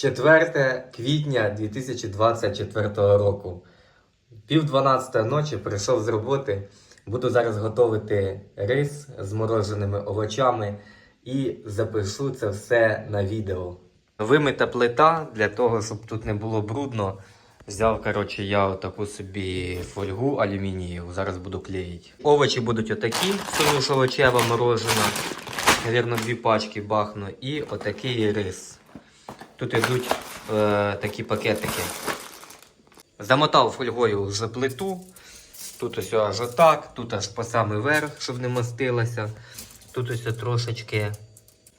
4 квітня 2024 року. Пів 12 ночі прийшов з роботи. Буду зараз готувати рис з мороженими овочами і запишу це все на відео. Вимита плита для того, щоб тут не було брудно. Взяв, коротше, я отаку собі фольгу алюмінієву, зараз буду клеїти. Овочі будуть отакі, суміш морожена. Навірно, дві пачки бахну. І отакий рис. Тут йдуть е, такі пакетики. Замотав фольгою вже плиту. Тут ось аж отак, тут аж по самий верх, щоб не мастилося. Тут ось трошечки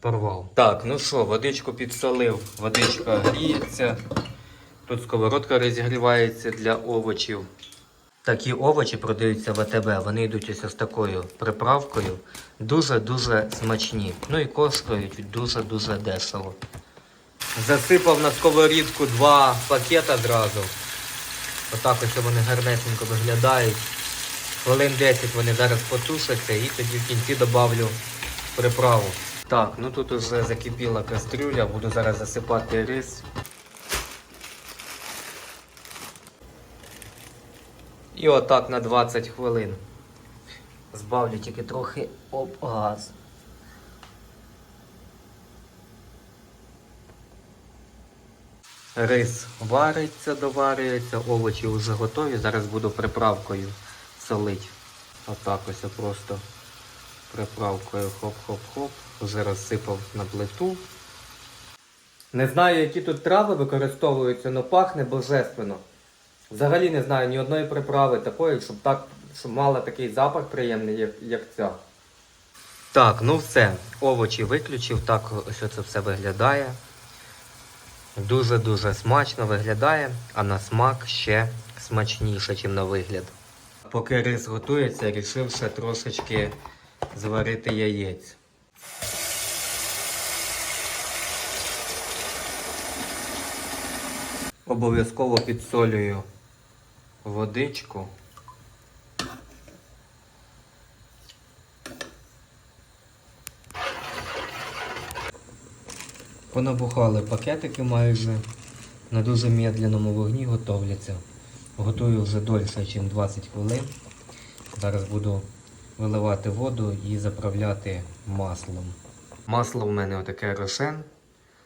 порвав. Так, ну що, водичку підсолив, водичка гріється. Тут сковородка розігрівається для овочів. Такі овочі продаються в АТБ, вони йдуть ось з такою приправкою. Дуже-дуже смачні. Ну і коштують дуже-дуже дешево. Засипав на сковорідку два пакета зразу. Отак ось вони гарнесенько виглядають. Хвилин 10 вони зараз потушаться і тоді в кінці добавлю приправу. Так, ну тут вже закипіла кастрюля, буду зараз засипати рис. І отак на 20 хвилин. Збавлю тільки трохи об газ. Рис вариться, доварюється, овочі вже готові. Зараз буду приправкою солити. Отак ось просто приправкою хоп-хоп-хоп. Вже розсипав на плиту. Не знаю, які тут трави використовуються, але пахне божественно. Взагалі не знаю ні одної приправи такої, щоб так, щоб мала такий запах приємний, як, як ця. Так, ну все. Овочі виключив, так ось це все виглядає. Дуже-дуже смачно виглядає, а на смак ще смачніше, ніж на вигляд. Поки рис готується, рішив ще трошечки зварити яєць. Обов'язково підсолюю водичку. Понабухали пакетики майже на дуже медленному вогні готовляться. Готую вже дольше, ніж 20 хвилин. Зараз буду виливати воду і заправляти маслом. Масло в мене отаке рошен.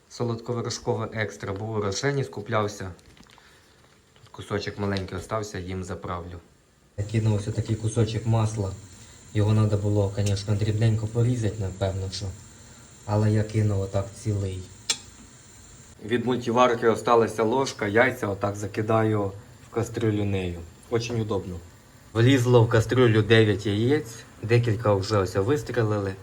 Солодковирошкове екстра. Був у рошені, скуплявся. Тут кусочок маленький остався, їм заправлю. Я кинув ось такий кусочок масла. Його треба було, звісно, дрібненько порізати, напевно, що. Але я кинув отак цілий. Від мультиварки осталася ложка, яйця отак закидаю в кастрюлю нею. Очень удобно. Влізло в кастрюлю 9 яєць, декілька вже ось вистрілили.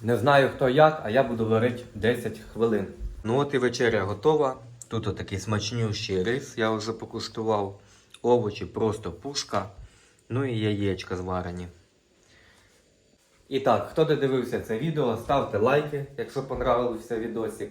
Не знаю хто як, а я буду варити 10 хвилин. Ну от і вечеря готова. Тут отакий смачнющий рис, я вже покуштував. Овочі просто пушка. Ну і яєчка зварені. І так, хто додивився це відео, ставте лайки, якщо понравився відосик.